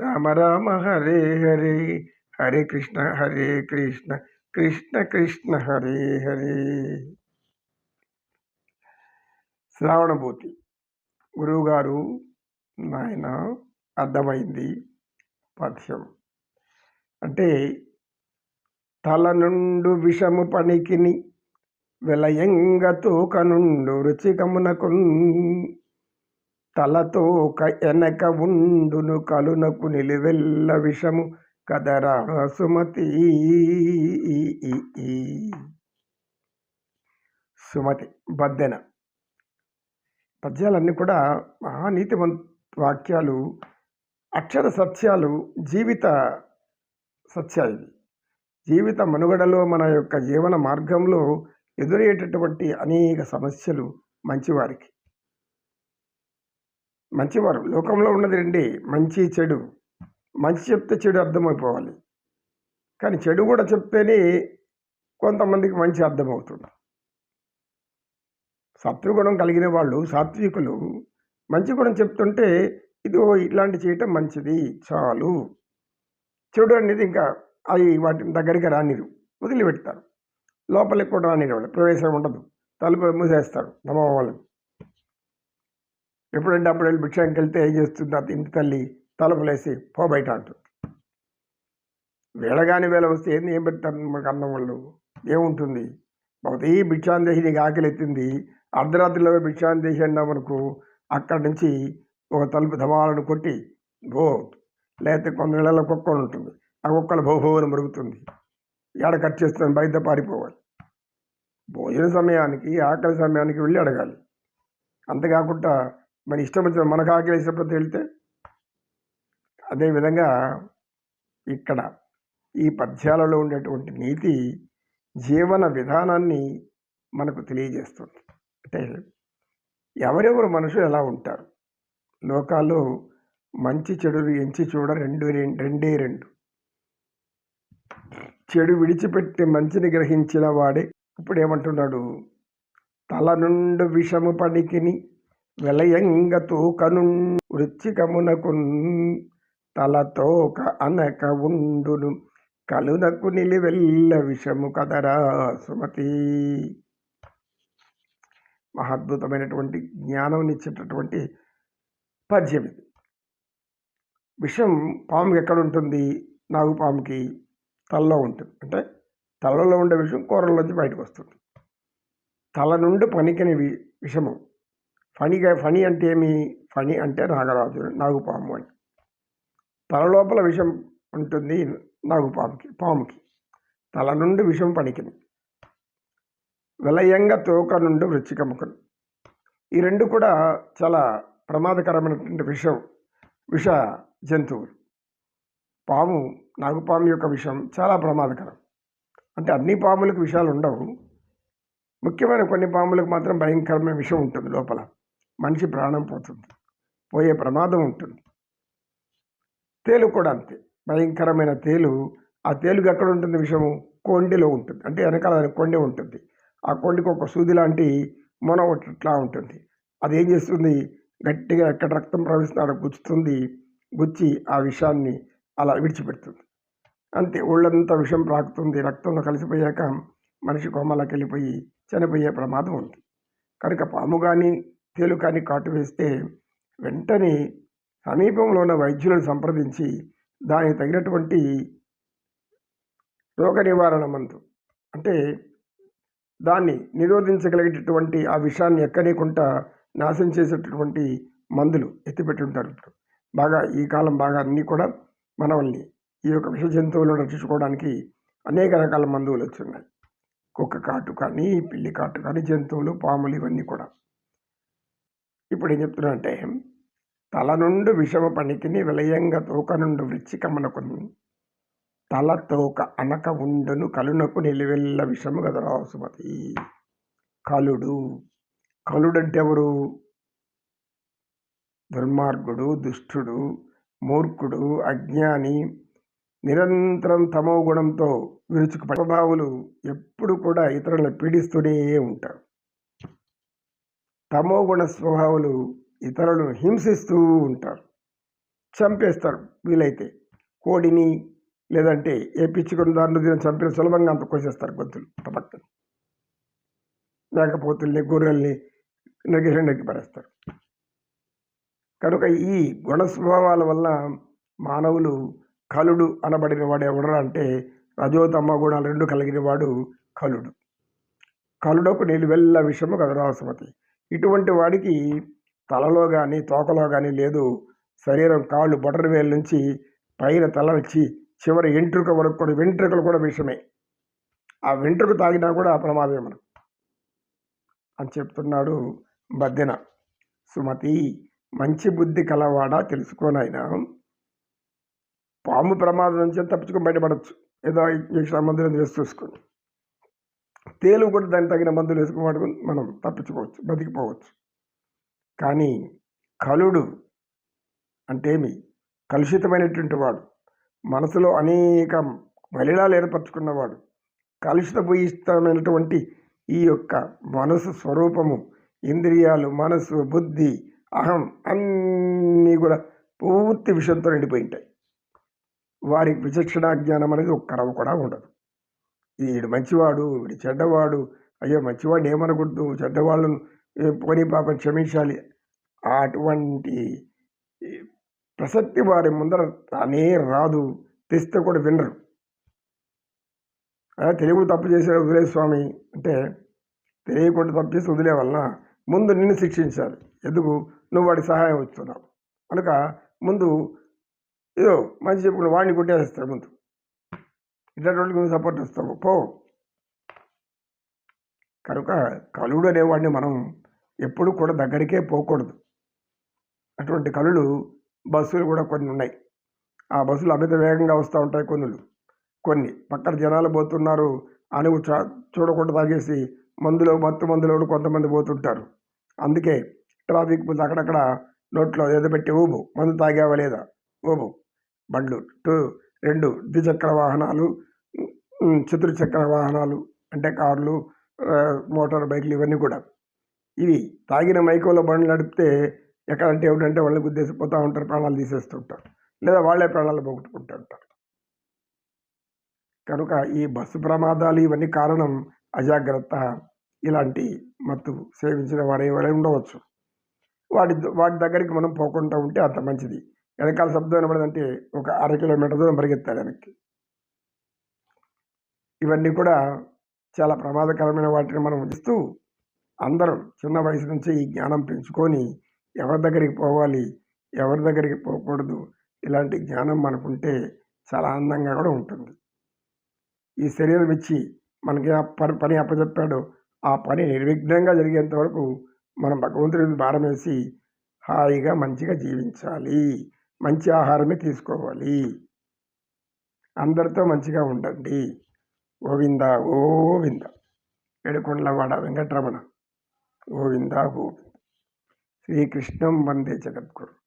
రామ రామ హరే హరే హరే కృష్ణ హరే కృష్ణ కృష్ణ కృష్ణ హరే హరే. శ్రావణభూతి. గురువుగారు నాయన అర్థమైంది పథ్యం అంటే తల నుండు విషము పనికిని విలయంగ కనుండు నుండు తలతో ఎనక ఉండును కలునకు నిలువెల్ల విషము కదరా సుమతి. సుమతి బద్దెన. పద్యాలన్నీ కూడా మహానీతి వాక్యాలు అక్షర సత్యాలు జీవిత సత్యాలు జీవిత మనుగడలో మన యొక్క జీవన మార్గంలో ఎదురయ్యేటటువంటి అనేక సమస్యలు మంచివారికి. మంచివారు. లోకంలో ఉన్నది రండి మంచి చెడు. మంచి చెప్తే చెడు అర్థమైపోవాలి. కానీ చెడు కూడా చెప్తేనే కొంతమందికి మంచి అర్థమవుతుంది. సత్వగుణం కలిగిన వాళ్ళు సాత్వికులు మంచి గుణం చెప్తుంటే ఇదిగో ఇట్లాంటి చేయటం మంచిది చాలు. చెడు అనేది ఇంకా అవి వాటిని దగ్గరికి రానిరు వదిలిపెడతారు. లోపలికి కూడా రానిరు వాళ్ళు ప్రవేశం ఉండదు. తలుపు మూసేస్తారు నమ్మ వాళ్ళకి ఎప్పుడంటే అప్పుడు వెళ్ళి భిక్షానికి వెళ్తే ఏం చేస్తుంది? అది ఇంటి తల్లి తలుపులేసి పో బయట అంటుంది. వేళగాని వేళ వస్తే ఏంది? ఏం పెడతారు మనకు అన్నం వాళ్ళు? ఏముంటుంది? భవతి భిక్షాందేహి నీకు ఆకలి ఎత్తింది. అర్ధరాత్రిలో భిక్షాందేహి అన్నా మనకు అక్కడి నుంచి ఒక తలుపు ధమాలను కొట్టి భో లేకపోతే కొన్ని నెలల కుక్కలు ఉంటుంది. ఆ కుక్కలు భోభోని మరుగుతుంది. ఏడ కట్ చేస్తుంది బయట పారిపోవాలి. భోజన సమయానికి ఆకలి సమయానికి వెళ్ళి అడగాలి. అంతేకాకుండా మన ఇష్టం వచ్చిన మనకు ఆకలి వేసినప్పుడు వెళ్తే అదేవిధంగా ఇక్కడ ఈ పద్యాలలో ఉండేటువంటి నీతి జీవన విధానాన్ని మనకు తెలియజేస్తుంది. అంటే ఎవరెవరు మనుషులు ఎలా ఉంటారు? లోకాల్లో మంచి చెడులు ఎంచి చూడ రెండు రెండే రెండు. చెడు విడిచిపెట్టి మంచిని గ్రహించిన వాడే. ఇప్పుడు ఏమంటున్నాడు తల నుండి విషము పడికిని వెలయంగ తూకను వృచ్చికమునకు తలతోక అనక ఉండును. కలునకు నిలివెల్ల విషము కదరా సుమతి. మహాద్భుతమైనటువంటి జ్ఞానం ఇచ్చేటటువంటి పద్యం ఇది. విషం పాముకి ఎక్కడ ఉంటుంది నాగు పాముకి తలలో ఉంటుంది. అంటే తలలో ఉండే విషం కూరల్లోంచి బయటకు వస్తుంది. తల నుండి పనికిని విషము ఫణిగా ఫణి అంటే ఏమి? ఫణి అంటే నాగరాజు నాగుపాము అని. తల లోపల విషం ఉంటుంది నాగుపాముకి పాముకి. తల నుండి విషం పనికిని. విలయంగా తోక నుండి వృచ్చికముకను. ఈ రెండు కూడా చాలా ప్రమాదకరమైనటువంటి విషం విష జంతువులు. పాము నాగుపాము యొక్క విషం చాలా ప్రమాదకరం. అంటే అన్ని పాములకు విషయాలు ఉండవు ముఖ్యమైన కొన్ని పాములకు మాత్రం భయంకరమైన విషం ఉంటుంది లోపల. మనిషి ప్రాణం పోతుంది. పోయే ప్రమాదం ఉంటుంది. తేలు కూడా అంతే. భయంకరమైన తేలు ఆ తేలుకి ఎక్కడ ఉంటుంది విషము? కొండిలో ఉంటుంది. అంటే వెనకాల కొండె ఉంటుంది. ఆ కొండికి ఒక సూది లాంటి మొన ఇట్లా ఉంటుంది. అది ఏం చేస్తుంది? గట్టిగా ఎక్కడ రక్తం ప్రవహిస్తుందో అక్కడ గుచ్చుతుంది. గుచ్చి ఆ విషాన్ని అలా విడిచిపెడుతుంది. అంతే. ఒళ్ళంతా విషం ప్రాకుతుంది రక్తంలో కలిసిపోయాక మనిషి కొమ్మలకి వెళ్ళిపోయి చనిపోయే ప్రమాదం ఉంది. కనుక పాము కానీ తేలు కానీ కాటు వేస్తే వెంటనే సమీపంలో ఉన్న వైద్యులను సంప్రదించి దానికి తగినటువంటి రోగ నివారణ మందు. అంటే దాన్ని నిరోధించగలిగేటటువంటి ఆ విషాన్ని ఎక్కనీయకుండా నాశనం చేసేటటువంటి మందులు ఎత్తిపెట్టి ఉంటారు ఇప్పుడు బాగా ఈ కాలం బాగా అన్నీ కూడా మనల్ని ఈ యొక్క విష జంతువులను రక్షించుకోవడానికి అనేక రకాల మందువులు వచ్చున్నాయి కుక్క కాటు కానీ పిల్లి కాటు కానీ జంతువులు పాములు ఇవన్నీ కూడా. ఇప్పుడు ఏం చెప్తున్నా అంటే తల నుండి విషమ పనికిని విలయంగా తోక నుండి వృచ్చికమ్మనకుని తల తోక అనక ఉండను కలునకు నిలువెల్ల విషము గదరా సుమతి. కలుడు. కలుడంటే ఎవరు దుర్మార్గుడు దుష్టుడు మూర్ఖుడు అజ్ఞాని నిరంతరం తమో గుణంతో విరుచుకు ప్రభావులు ఎప్పుడు కూడా ఇతరులను పీడిస్తూనే ఉంటారు. తమో గుణ స్వభావులు ఇతరులను హింసిస్తూ ఉంటారు. చంపేస్తారు వీలైతే. కోడిని లేదంటే ఏ పిచ్చుకొని దారిని దీన్ని చంపిన సులభంగా అంత కోసేస్తారు గొంతులు టపక్కని లేకపోతుల్ని గొర్రెల్ని నరికి నరికి పడేస్తారు కనుక ఈ గుణ స్వభావాల వల్ల మానవులు కలుడు అనబడిన వాడు ఎవడరా అంటే రజోతమ్మ గుణాలు రెండు కలిగిన వాడు కలుడు. కలుడకు నీళ్ళు వెళ్ళ విషయము కదరాసుమతి ఇటువంటి వాడికి తలలో కానీ తోకలో కానీ లేదు. శరీరం కాళ్ళు బొటర వేలు నుంచి పైన తల వచ్చి చివరి వెంట్రుక వరకు కూడా వెంట్రుకలు కూడా విషమే. ఆ వెంట్రుక తాగినా కూడా ప్రమాదమే మనం అని చెప్తున్నాడు బద్దెన సుమతి. మంచి బుద్ధి కలవాడా తెలుసుకోనైనా పాము ప్రమాదం నుంచి తప్పించుకొని బయటపడవచ్చు ఏదో ఇంజక్షన్ మందులు వేసి చూసుకొని. తేలు కూడా దానికి తగిన మందులు వేసుకోవడం మనం తప్పించుకోవచ్చు బతికిపోవచ్చు. కానీ కలుడు అంటేమి కలుషితమైనటువంటి వాడు. మనసులో అనేక మలినాలు ఏర్పరచుకున్నవాడు. కలుషితభూయిష్టమైనటువంటి ఈ యొక్క మనసు స్వరూపము ఇంద్రియాలు మనసు బుద్ధి అహం అన్నీ కూడా పూర్తి విషయంతో నిండిపోయి ఉంటాయి. వారికి విచక్షణ జ్ఞానం అనేది ఒక్కరవ కూడా ఉండదు. వీడు మంచివాడు వీడు చెడ్డవాడు అయ్యో మంచివాడిని ఏమనకూడదు చెడ్డవాళ్ళను పోనీ పాపం క్షమించాలి. అటువంటి ప్రసక్తి వారి ముందర తానే రాదు తెస్తే కూడా వినరు. తెలుగు తప్పు చేసే వదిలే స్వామి అంటే తెలియకుండా తప్పు చేసి వదిలే వలన ముందు నిన్ను శిక్షించాలి. ఎందుకు? నువ్వు వాడికి సహాయం ఇస్తున్నావు. కనుక ముందు ఏదో మంచి చెప్పుకుని వాడిని కొట్టేస్తాడు ముందు. ఇట్లాంటి నువ్వు సపోర్ట్ వస్తాము పో. కనుక కలుడు అనేవాడిని మనం ఎప్పుడు కూడా దగ్గరికే పోకూడదు. అటువంటి కళలు బస్సులు కూడా కొన్ని ఉన్నాయి. ఆ బస్సులు అమిత వేగంగా వస్తూ ఉంటాయి కొన్నులు. కొన్ని పక్కన జనాలు పోతున్నారు. అని చూడకుండా తాగేసి మందులో మత్తు మందులో కొంతమంది పోతుంటారు. అందుకే ట్రాఫిక్ పోలీస్ అక్కడక్కడ నోట్లో ఏదో పెట్టి ఊబు మందు తాగావా లేదా? ఊబు బండ్లు. టూ. రెండు ద్విచక్ర వాహనాలు చతుర్చక్ర వాహనాలు అంటే కార్లు మోటార్ బైక్లు ఇవన్నీ కూడా. ఇవి తాగిన మైకోలో బండ్లు నడిపితే ఎక్కడంటే ఏమిటంటే వాళ్ళు గుద్దేసి పోతూ ఉంటారు ప్రాణాలు తీసేస్తుంటారు. లేదా వాళ్ళే ప్రాణాలు పోగొట్టుకుంటూ ఉంటారు. కనుక ఈ బస్సు ప్రమాదాలు ఇవన్నీ కారణం అజాగ్రత్త. ఇలాంటి మత్తు సేవించిన వారు ఎవరైనా ఉండవచ్చు. వాటి వాటి దగ్గరికి మనం పోకుండా ఉంటే అంత మంచిది. వెనకాల శబ్దం వినబడదంటే ఒక అర కిలోమీటర్ దూరం పరిగెత్తాలి వెనక్కి. ఇవన్నీ కూడా చాలా ప్రమాదకరమైన వాటిని మనం ఇస్తూ అందరం చిన్న వయసు నుంచి ఈ జ్ఞానం పెంచుకొని ఎవరి దగ్గరికి పోవాలి ఎవరి దగ్గరికి పోకూడదు ఇలాంటి జ్ఞానం మనకుంటే చాలా ఆనందంగా కూడా ఉంటుంది. ఈ శరీరం ఇచ్చి మనకి పని పని అప్పచెప్పాడో. ఆ పని నిర్విఘ్నంగా జరిగేంత వరకు మనం భగవంతుడి భారం వేసి హాయిగా మంచిగా జీవించాలి. మంచి ఆహారమే తీసుకోవాలి. అందరితో మంచిగా ఉండండి. గోవింద గోవింద. ఏడుకొండలవాడ వెంకటరమణ. గోవింద గోవింద. శ్రీకృష్ణం వందే జగద్గురు.